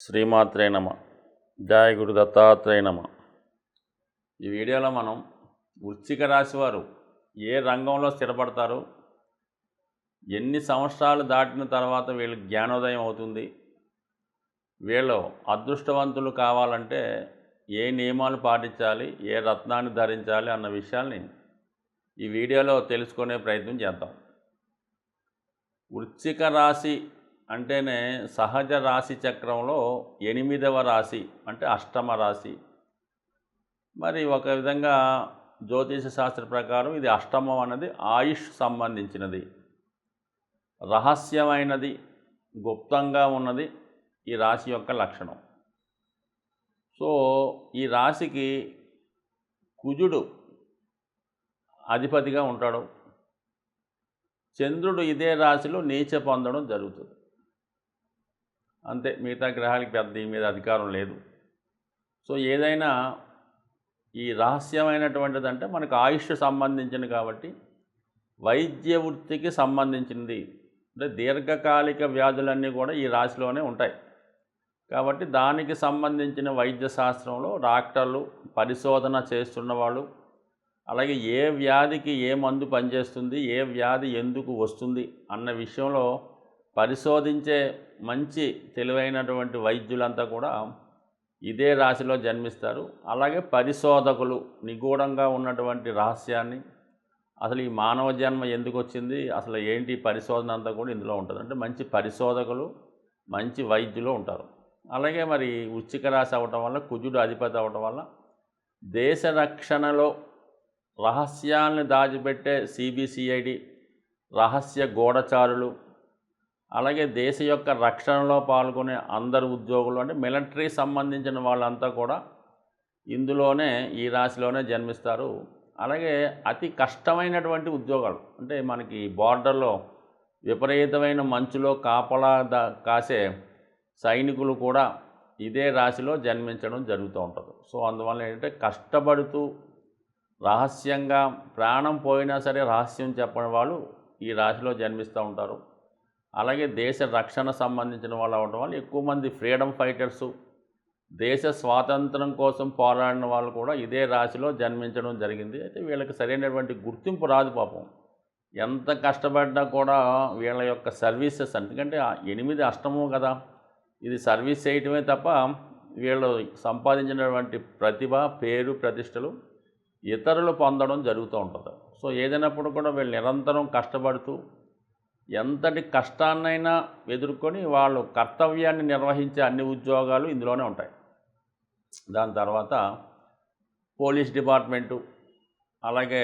శ్రీమాత్రే నమ. జయ గురు దత్తాత్రేయ నమ. ఈ వీడియోలో మనం వృశ్చిక రాశి వారు ఏ రంగంలో స్థిరపడతారు? ఎన్ని సంవత్సరాలు దాటిన తర్వాత వీళ్ళకి జ్ఞానోదయం అవుతుంది? వీళ్ళు అదృష్టవంతులు కావాలంటే ఏ నియమాలు పాటించాలి? ఏ రత్నాన్ని ధరించాలి? అన్న విషయాల్ని ఈ వీడియోలో తెలుసుకునే ప్రయత్నం చేద్దాం. వృశ్చిక రాశి అంటేనే సహజ రాశి చక్రంలో ఎనిమిదవ రాశి అంటే అష్టమ రాశి. మరి ఒక విధంగా జ్యోతిష శాస్త్ర ప్రకారం ఇది అష్టమం అన్నది ఆయుష్ సంబంధించినది. రహస్యమైనది గుప్తంగా ఉన్నది ఈ రాశి యొక్క లక్షణం. సో ఈ రాశికి కుజుడు అధిపతిగా ఉంటాడు. చంద్రుడు ఇదే రాశిలో నీచ పొందడం జరుగుతుంది. అంతే మిగతా గ్రహాలకి పెద్ద దీని మీద అధికారం లేదు. సో ఏదైనా ఈ రహస్యమైనటువంటిది అంటే మనకు ఆయుష్ సంబంధించింది కాబట్టి వైద్య వృత్తికి సంబంధించింది. అంటే దీర్ఘకాలిక వ్యాధులన్నీ కూడా ఈ రాశిలోనే ఉంటాయి. కాబట్టి దానికి సంబంధించిన వైద్య శాస్త్రంలో డాక్టర్లు పరిశోధన చేస్తున్న వాళ్ళు అలాగే ఏ వ్యాధికి ఏ మందు పనిచేస్తుంది ఏ వ్యాధి ఎందుకు వస్తుంది అన్న విషయంలో పరిశోధించే మంచి తెలివైనటువంటి వైద్యులంతా కూడా ఇదే రాశిలో జన్మిస్తారు. అలాగే పరిశోధకులు నిగూఢంగా ఉన్నటువంటి రహస్యాన్ని అసలు ఈ మానవ జన్మ ఎందుకు వచ్చింది అసలు ఏంటి పరిశోధన అంతా కూడా ఇందులో ఉంటుంది. అంటే మంచి పరిశోధకులు మంచి వైద్యులు ఉంటారు. అలాగే మరి ఉచ్చిక రాశి అవ్వటం వల్ల కుజుడు అధిపతి అవ్వటం వల్ల దేశ రక్షణలో రహస్యాలను దాచిపెట్టే సిబిసిఐడి రహస్య గూఢచారులు అలాగే దేశ యొక్క రక్షణలో పాల్గొనే అందరు ఉద్యోగులు అంటే మిలిటరీ సంబంధించిన వాళ్ళంతా కూడా ఇందులోనే ఈ రాశిలోనే జన్మిస్తారు. అలాగే అతి కష్టమైనటువంటి ఉద్యోగాలు అంటే మనకి బార్డర్లో విపరీతమైన మంచులో కాపలా దా కాసే సైనికులు కూడా ఇదే రాశిలో జన్మించడం జరుగుతూ ఉంటుంది. సో అందువల్ల ఏంటంటే కష్టపడుతూ రహస్యంగా ప్రాణం పోయినా సరే రహస్యం చెప్పని వాళ్ళు ఈ రాశిలో జన్మిస్తూ ఉంటారు. అలాగే దేశ రక్షణ సంబంధించిన వాళ్ళు అవడం వల్ల ఎక్కువ మంది ఫ్రీడమ్ ఫైటర్సు దేశ స్వాతంత్రం కోసం పోరాడిన వాళ్ళు కూడా ఇదే రాశిలో జన్మించడం జరిగింది. అయితే వీళ్ళకి సరైనటువంటి గుర్తింపు రాదు పాపం. ఎంత కష్టపడ్డా కూడా వీళ్ళ యొక్క సర్వీసెస్ ఎందుకంటే ఎనిమిది అష్టము కదా ఇది సర్వీస్ చేయటమే తప్ప వీళ్ళు సంపాదించినటువంటి ప్రతిభ పేరు ప్రతిష్టలు ఇతరులు పొందడం జరుగుతూ ఉంటుంది. సో ఏదైనప్పుడు కూడా వీళ్ళు నిరంతరం కష్టపడుతూ ఎంతటి కష్టాన్నైనా ఎదుర్కొని వాళ్ళు కర్తవ్యాన్ని నిర్వహించే అన్ని ఉద్యోగాలు ఇందులోనే ఉంటాయి. దాని తర్వాత పోలీస్ డిపార్ట్మెంటు అలాగే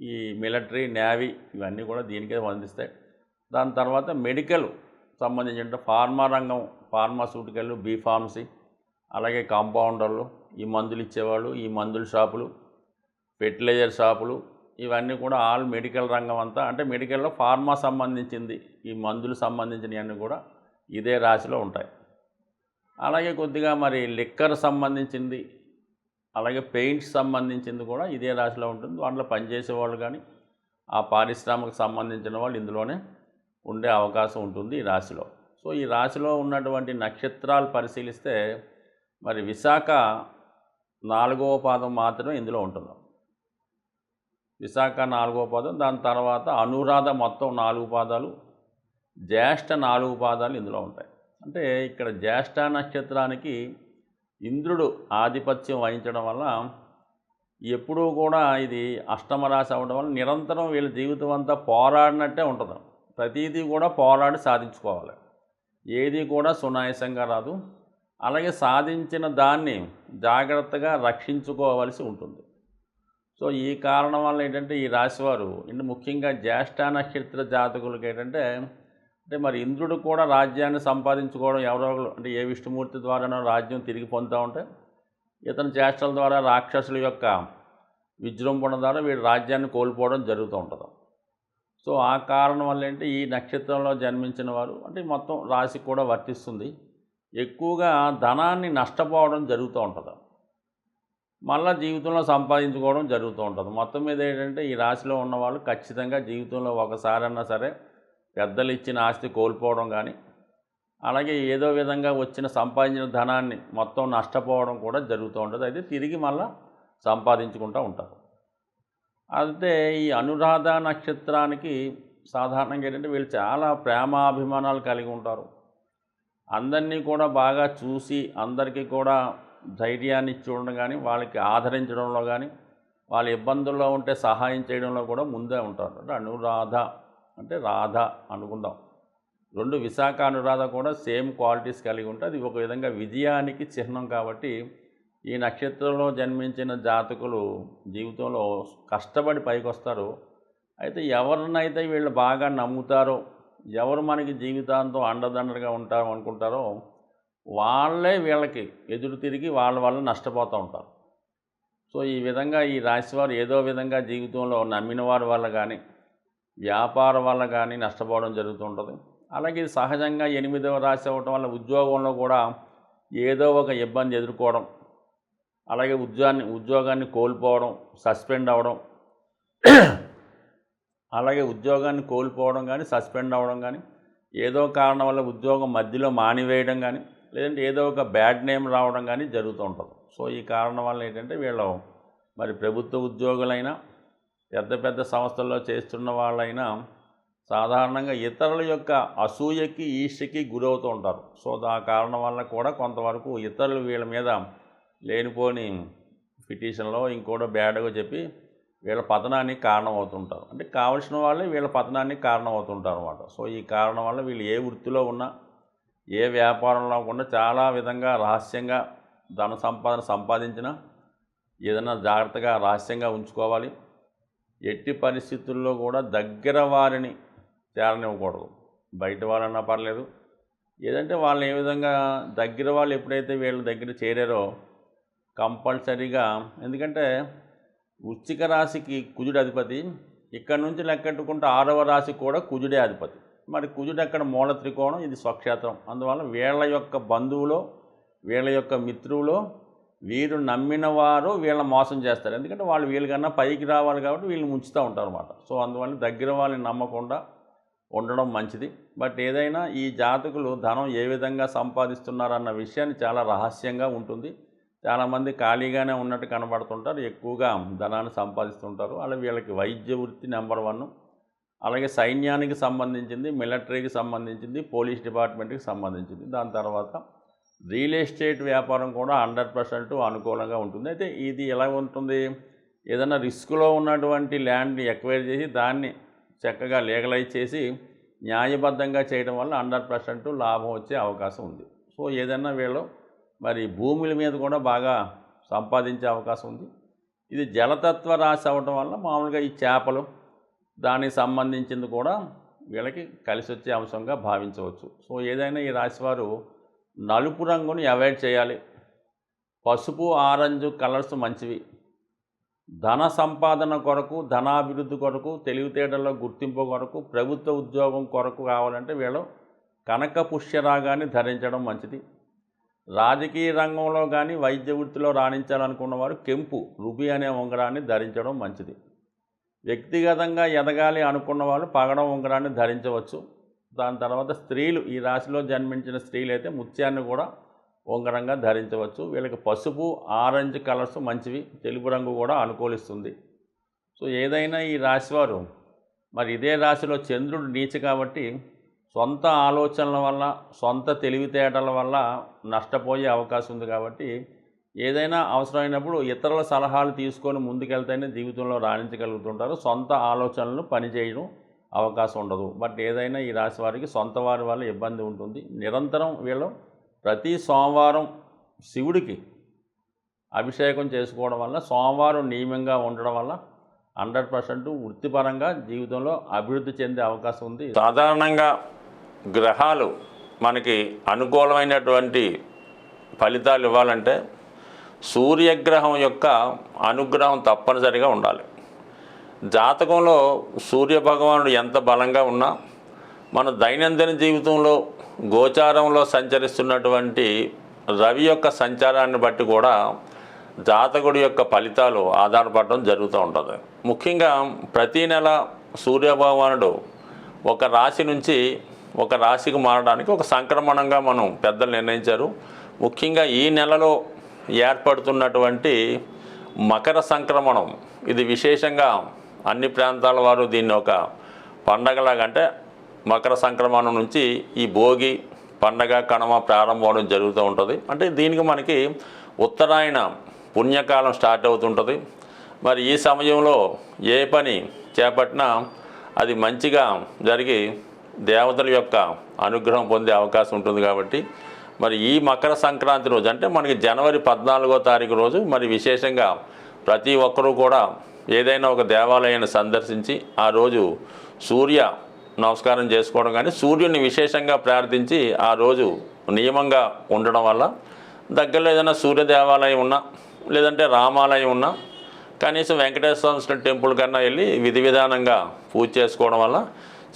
ఈ మిలిటరీ నేవీ ఇవన్నీ కూడా దీనికే వందిస్తాయి దాని తర్వాత మెడికల్ సంబంధించిన ఫార్మా రంగం ఫార్మాసూటికల్ బీ ఫార్మసీ అలాగే కాంపౌండర్లు ఈ మందులు ఇచ్చేవాళ్ళు ఈ మందుల షాపులు ఫెర్టిలైజర్ షాపులు ఇవన్నీ కూడా ఆల్ మెడికల్ రంగం అంతా అంటే మెడికల్లో ఫార్మా సంబంధించింది ఈ మందులు సంబంధించినవన్నీ కూడా ఇదే రాశిలో ఉంటాయి. అలాగే కొద్దిగా మరి లిక్కర్ సంబంధించింది అలాగే పెయింట్స్ సంబంధించింది కూడా ఇదే రాశిలో ఉంటుంది. దాంట్లో పనిచేసే వాళ్ళు కానీ ఆ పారిశ్రామిక సంబంధించిన వాళ్ళు ఇందులోనే ఉండే అవకాశం ఉంటుంది ఈ రాశిలో. సో ఈ రాశిలో ఉన్నటువంటి నక్షత్రాలు పరిశీలిస్తే మరి విశాఖ నాలుగవ పాదం మాత్రమే ఇందులో ఉంటుంది. విశాఖ నాలుగో పాదం దాని తర్వాత అనురాధ మొత్తం నాలుగు పాదాలు జ్యేష్ఠ నాలుగు పాదాలు ఇందులో ఉంటాయి. అంటే ఇక్కడ జ్యేష్ఠ నక్షత్రానికి ఇంద్రుడు ఆధిపత్యం వహించడం వల్ల ఎప్పుడూ కూడా ఇది అష్టమరాశి అవ్వడం వల్ల నిరంతరం వీళ్ళ జీవితం అంతా పోరాడినట్టే ఉంటుంది. ప్రతిదీ కూడా పోరాడి సాధించుకోవాలి. ఏది కూడా సునాయాసంగా రాదు. అలాగే సాధించిన దాన్ని జాగ్రత్తగా రక్షించుకోవలసి ఉంటుంది. సో ఈ కారణం వల్ల ఏంటంటే ఈ రాశివారు అంటే ముఖ్యంగా జ్యేష్ఠ నక్షత్ర జాతకులకి ఏంటంటే అంటే మరి ఇంద్రుడు కూడా రాజ్యాన్ని సంపాదించుకోవడం ఎవరో అంటే ఏ విష్ణుమూర్తి ద్వారానో రాజ్యం తిరిగి పొందుతూ ఉంటే ఇతని చేష్టల ద్వారా రాక్షసుల యొక్క విజృంభణ ద్వారా వీడు రాజ్యాన్ని కోల్పోవడం జరుగుతూ ఉంటుంది. సో ఆ కారణం వల్ల ఏంటి ఈ నక్షత్రంలో జన్మించిన వారు అంటే మొత్తం రాశి కూడా వర్తిస్తుంది. ఎక్కువగా ధనాన్ని నష్టపోవడం జరుగుతూ ఉంటుంది. మళ్ళీ జీవితంలో సంపాదించుకోవడం జరుగుతూ ఉంటుంది. మొత్తం మీద ఏంటంటే ఈ రాశిలో ఉన్నవాళ్ళు ఖచ్చితంగా జీవితంలో ఒకసారన్నా సరే పెద్దలు ఇచ్చిన ఆస్తి కోల్పోవడం కానీ అలాగే ఏదో విధంగా వచ్చిన సంపాదించిన ధనాన్ని మొత్తం నష్టపోవడం కూడా జరుగుతూ ఉంటుంది. అయితే తిరిగి మళ్ళీ సంపాదించుకుంటూ ఉంటారు. అయితే ఈ అనురాధ నక్షత్రానికి సాధారణంగా ఏంటంటే వీళ్ళు చాలా ప్రేమాభిమానాలు కలిగి ఉంటారు. అందరినీ కూడా బాగా చూసి అందరికీ కూడా ధైర్యాన్ని చూడడం కానీ వాళ్ళకి ఆదరించడంలో కానీ వాళ్ళ ఇబ్బందుల్లో ఉంటే సహాయం చేయడంలో కూడా ముందే ఉంటారు. అంటే అనురాధ అంటే రాధ అనుకుందాం. రెండు విశాఖ అనురాధ కూడా సేమ్ క్వాలిటీస్ కలిగి ఉంటే అది ఒక విధంగా విజయానికి చిహ్నం కాబట్టి ఈ నక్షత్రంలో జన్మించిన జాతకులు జీవితంలో కష్టపడి పైకి వస్తారు అయితే ఎవరినైతే వీళ్ళు బాగా నమ్ముతారో ఎవరు మనకి జీవితాంతం అండదండగా ఉంటారు అనుకుంటారో వాళ్ళే వీళ్ళకి ఎదురు తిరిగి వాళ్ళ వల్ల నష్టపోతూ ఉంటారు. సో ఈ విధంగా ఈ రాశివారు ఏదో విధంగా జీవితంలో నమ్మిన వారి వల్ల కానీ వ్యాపారం వల్ల కానీ నష్టపోవడం జరుగుతుంటుంది అలాగే సహజంగా ఎనిమిదవ రాశి అవ్వటం వల్ల ఉద్యోగంలో కూడా ఏదో ఒక ఇబ్బంది ఎదుర్కోవడం అలాగే ఉద్యోగాన్ని ఉద్యోగాన్ని కోల్పోవడం సస్పెండ్ అవ్వడం అలాగే ఉద్యోగాన్ని కోల్పోవడం కానీ సస్పెండ్ అవ్వడం కానీ ఏదో కారణం వల్ల ఉద్యోగం మధ్యలో మానివేయడం కానీ లేదంటే ఏదో ఒక బ్యాడ్ నేమ్ రావడం కానీ జరుగుతూ ఉంటుంది. సో ఈ కారణం వల్ల ఏంటంటే వీళ్ళు మరి ప్రభుత్వ ఉద్యోగులైనా పెద్ద పెద్ద సంస్థల్లో చేస్తున్న వాళ్ళైనా సాధారణంగా ఇతరుల యొక్క అసూయకి ఈర్ష్యకి గురవుతూ ఉంటారు. సో ఆ కారణం వల్ల కూడా కొంతవరకు ఇతరులు వీళ్ళ మీద లేనిపోని పిటిషన్లో ఇంకోటో బ్యాడ్గా చెప్పి వీళ్ళ పతనానికి కారణం అవుతుంటారు అంటే కావలసిన వాళ్ళే వీళ్ళ పతనానికి కారణం అవుతుంటారు అనమాట సో ఈ కారణం వల్ల వీళ్ళు ఏ వృత్తిలో ఉన్నా ఏ వ్యాపారంలో కూడా చాలా విధంగా రహస్యంగా ధన సంపాదన సంపాదించినా ఏదైనా జాగ్రత్తగా రహస్యంగా ఉంచుకోవాలి. ఎట్టి పరిస్థితుల్లో కూడా దగ్గర వారిని చేరనివ్వకూడదు బయట వాళ్ళన్నా పర్లేదు. ఏదంటే వాళ్ళని ఏ విధంగా దగ్గర వాళ్ళు ఎప్పుడైతే వీళ్ళ దగ్గర చేరారో కంపల్సరీగా ఎందుకంటే వృశ్చిక రాశికి కుజుడు అధిపతి. ఇక్కడ నుంచి లెక్కెట్టుకుంటే ఆరవ రాశి కూడా కుజుడే అధిపతి. మరి కుజుడు అక్కడ మూల త్రికోణం? ఇది స్వక్షేత్రం. అందువల్ల వీళ్ళ యొక్క బంధువులో వీళ్ళ యొక్క మిత్రువులో వీరు నమ్మిన వారు వీళ్ళ మోసం చేస్తారు. ఎందుకంటే వాళ్ళు వీళ్ళకన్నా పైకి రావాలి కాబట్టి వీళ్ళు ముంచుతూ ఉంటారు అనమాట సో అందువల్ల దగ్గర వాళ్ళని నమ్మకుండా ఉండడం మంచిది. బట్ ఏదైనా ఈ జాతకులు ధనం ఏ విధంగా సంపాదిస్తున్నారన్న విషయాన్ని చాలా రహస్యంగా ఉంటుంది. చాలామంది ఖాళీగానే ఉన్నట్టు కనబడుతుంటారు. ఎక్కువగా ధనాన్ని సంపాదిస్తుంటారు. అలా వీళ్ళకి వైద్య వృత్తి నెంబర్ వన్ అలాగే సైన్యానికి సంబంధించింది మిలిటరీకి సంబంధించింది పోలీస్ డిపార్ట్మెంట్కి సంబంధించింది. దాని తర్వాత రియల్ ఎస్టేట్ వ్యాపారం కూడా హండ్రెడ్ పర్సెంట్ అనుకూలంగా ఉంటుంది. అయితే ఇది ఎలా ఉంటుంది? ఏదైనా రిస్క్లో ఉన్నటువంటి ల్యాండ్ని ఎక్వైర్ చేసి దాన్ని చక్కగా లీగలైజ్ చేసి న్యాయబద్ధంగా చేయడం వల్ల హండ్రెడ్ పర్సెంట్ లాభం వచ్చే అవకాశం ఉంది. సో ఏదైనా వీళ్ళు మరి భూముల మీద కూడా బాగా సంపాదించే అవకాశం ఉంది. ఇది జలతత్వ రాశి అవ్వటం వల్ల మామూలుగా ఈ చేపలు దానికి సంబంధించింది కూడా వీళ్ళకి కలిసి వచ్చే అంశంగా భావించవచ్చు. సో ఏదైనా ఈ రాశివారు నలుపు రంగుని అవాయిడ్ చేయాలి. పసుపు ఆరెంజ్ కలర్స్ మంచివి. ధన సంపాదన కొరకు ధనాభివృద్ధి కొరకు తెలివితేటల్లో గుర్తింపు కొరకు ప్రభుత్వ ఉద్యోగం కొరకు కావాలంటే వీళ్ళు కనక పుష్యరాగాన్ని ధరించడం మంచిది. రాజకీయ రంగంలో కానీ వైద్య వృత్తిలో రాణించాలనుకున్న వారు కెంపు రుబి అనే ఉంగరాన్ని ధరించడం మంచిది. వ్యక్తిగతంగా ఎదగాలి అనుకున్న వాళ్ళు పగడం ఉంగరాన్ని ధరించవచ్చు. దాని తర్వాత స్త్రీలు ఈ రాశిలో జన్మించిన స్త్రీలు అయితే ముత్యాన్ని కూడా ఉంగరంగా ధరించవచ్చు. వీళ్ళకి పసుపు ఆరెంజ్ కలర్స్ మంచివి తెలుపు రంగు కూడా అనుకూలిస్తుంది. సో ఏదైనా ఈ రాశివారు మరి ఇదే రాశిలో చంద్రుడు నీచ కాబట్టి సొంత ఆలోచనల వల్ల సొంత తెలివితేటల వల్ల నష్టపోయే అవకాశం ఉంది కాబట్టి ఏదైనా అవసరమైనప్పుడు ఇతరుల సలహాలు తీసుకొని ముందుకెళ్తేనే జీవితంలో రాణించగలుగుతుంటారు. సొంత ఆలోచనలను పనిచేయడం అవకాశం ఉండదు. బట్ ఏదైనా ఈ రాశి వారికి సొంత వారి వల్ల ఇబ్బంది ఉంటుంది. నిరంతరం వీళ్ళు ప్రతి సోమవారం శివుడికి అభిషేకం చేసుకోవడం వల్ల సోమవారం నియమంగా ఉండడం వల్ల హండ్రెడ్ పర్సెంట్ వృత్తిపరంగా జీవితంలో అభివృద్ధి చెందే అవకాశం ఉంది. సాధారణంగా గ్రహాలు మనకి అనుకూలమైనటువంటి ఫలితాలు ఇవ్వాలంటే సూర్యగ్రహం యొక్క అనుగ్రహం తప్పనిసరిగా ఉండాలి. జాతకంలో సూర్య భగవానుడు ఎంత బలంగా ఉన్నా మన దైనందిన జీవితంలో గోచారంలో సంచరిస్తున్నటువంటి రవి యొక్క సంచారాన్ని బట్టి కూడా జాతకుడి యొక్క ఫలితాలు ఆధారపడడం జరుగుతూ ఉంటుంది. ముఖ్యంగా ప్రతీ నెల సూర్య భగవానుడు ఒక రాశి నుంచి ఒక రాశికి మారడానికి ఒక సంక్రమణంగా మనం పెద్దలు నిర్ణయించారు. ముఖ్యంగా ఈ నెలలో ఏర్పడుతున్నటువంటి మకర సంక్రమణం. ఇది విశేషంగా అన్ని ప్రాంతాల వారు దీన్ని ఒక పండగలాగంటే మకర సంక్రమణం నుంచి ఈ భోగి పండగ కణమ ప్రారంభం జరుగుతూ ఉంటుంది. అంటే దీనికి మనకి ఉత్తరాయణ పుణ్యకాలం స్టార్ట్ అవుతుంటుంది. మరి ఈ సమయంలో ఏ పని చేపట్టినా అది మంచిగా జరిగి దేవతల యొక్క అనుగ్రహం పొందే అవకాశం ఉంటుంది కాబట్టి మరి ఈ మకర సంక్రాంతి రోజు అంటే మనకి జనవరి పద్నాలుగో తారీఖు రోజు మరి విశేషంగా ప్రతి ఒక్కరూ కూడా ఏదైనా ఒక దేవాలయాన్ని సందర్శించి ఆ రోజు సూర్య నమస్కారం చేసుకోవడం కానీ సూర్యుని విశేషంగా ప్రార్థించి ఆ రోజు నియమంగా ఉండడం వల్ల దగ్గరలో ఏదైనా సూర్య దేవాలయం ఉన్నా లేదంటే రామాలయం ఉన్నా కనీసం వెంకటేశ్వర స్వామి టెంపుల్ కన్నా వెళ్ళి విధి విధానంగా పూజ చేసుకోవడం వల్ల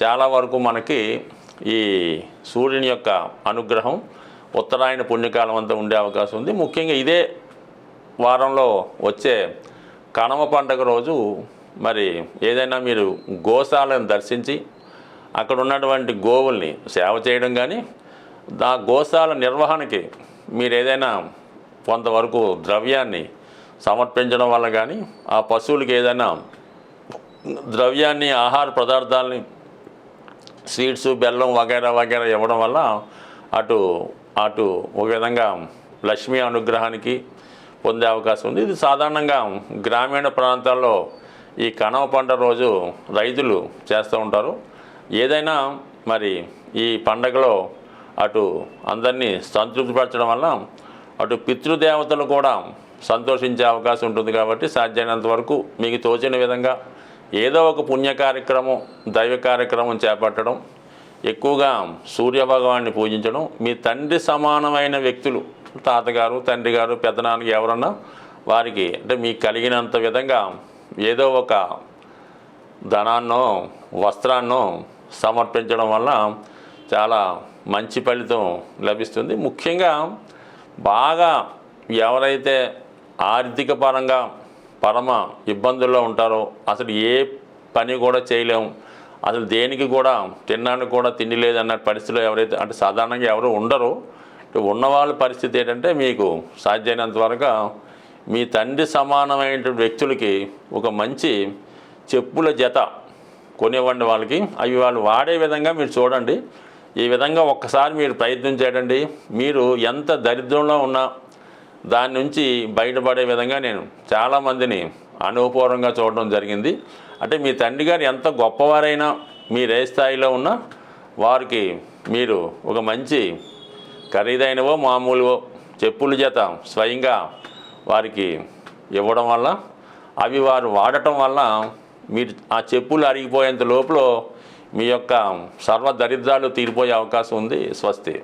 చాలా వరకు మనకి ఈ సూర్యుని యొక్క అనుగ్రహం ఉత్తరాయణ పుణ్యకాలం అంతా ఉండే అవకాశం ఉంది. ముఖ్యంగా ఇదే వారంలో వచ్చే కనమ పండగ రోజు మరి ఏదైనా మీరు గోశాలను దర్శించి అక్కడ ఉన్నటువంటి గోవుల్ని సేవ చేయడం కానీ ఆ గోశాల నిర్వహణకి మీరు ఏదైనా కొంతవరకు ద్రవ్యాన్ని సమర్పించడం వల్ల కానీ ఆ పశువులకి ఏదైనా ద్రవ్యాన్ని ఆహార పదార్థాలని స్వీట్స్ బెల్లం వగైరా వగైరా ఇవ్వడం వల్ల అటు అటు ఒక విధంగా లక్ష్మీ అనుగ్రహానికి పొందే అవకాశం ఉంది. ఇది సాధారణంగా గ్రామీణ ప్రాంతాల్లో ఈ కనవ పంట రోజు రైతులు చేస్తూ ఉంటారు. ఏదైనా మరి ఈ పండగలో అటు అందరినీ సంతృప్తిపరచడం వల్ల అటు పితృదేవతలు కూడా సంతోషించే అవకాశం ఉంటుంది కాబట్టి సాధ్యమైనంత వరకు మీకు తోచిన విధంగా ఏదో ఒక పుణ్య కార్యక్రమం దైవ కార్యక్రమం చేపట్టడం ఎక్కువగా సూర్యభగవాన్ని పూజించడం. మీ తండ్రి సమానమైన వ్యక్తులు తాతగారు తండ్రి గారు పెద్దనాన్నకి ఎవరన్నా వారికి అంటే మీకు కలిగినంత విధంగా ఏదో ఒక ధనాన్నో వస్త్రాన్నో సమర్పించడం వల్ల చాలా మంచి ఫలితం లభిస్తుంది. ముఖ్యంగా బాగా ఎవరైతే ఆర్థిక పరంగా పరమ ఇబ్బందుల్లో ఉంటారో అసలు ఏ పని కూడా చేయలేము అసలు దేనికి కూడా తినడానికి కూడా తిండి లేదన్న పరిస్థితిలో ఎవరైతే అంటే సాధారణంగా ఎవరు ఉండరు. ఉన్నవాళ్ళ పరిస్థితి ఏంటంటే మీకు సాధ్యమైనంత వరకు మీ తండ్రి సమానమైన వ్యక్తులకి ఒక మంచి చెప్పుల జత కొనివ్వండి వాళ్ళకి. అవి వాళ్ళు వాడే విధంగా మీరు చూడండి. ఈ విధంగా ఒక్కసారి మీరు ప్రయత్నం చేయండి. మీరు ఎంత దరిద్రంలో ఉన్నా దాని నుంచి బయటపడే విధంగా నేను చాలామందిని అనుభవపూర్వంగా చూడడం జరిగింది. అంటే మీ తండ్రి గారు ఎంత గొప్పవారైనా మీరే స్థాయిలో ఉన్నా వారికి మీరు ఒక మంచి ఖరీదైనవో మామూలువో చెప్పుల చేత స్వయంగా వారికి ఇవ్వడం వల్ల అవి వారు వాడటం వల్ల మీరు ఆ చెప్పులు అరిగిపోయేంత లోపల మీ యొక్క సర్వ దరిద్రాలు తీరిపోయే అవకాశం ఉంది. స్వస్తి.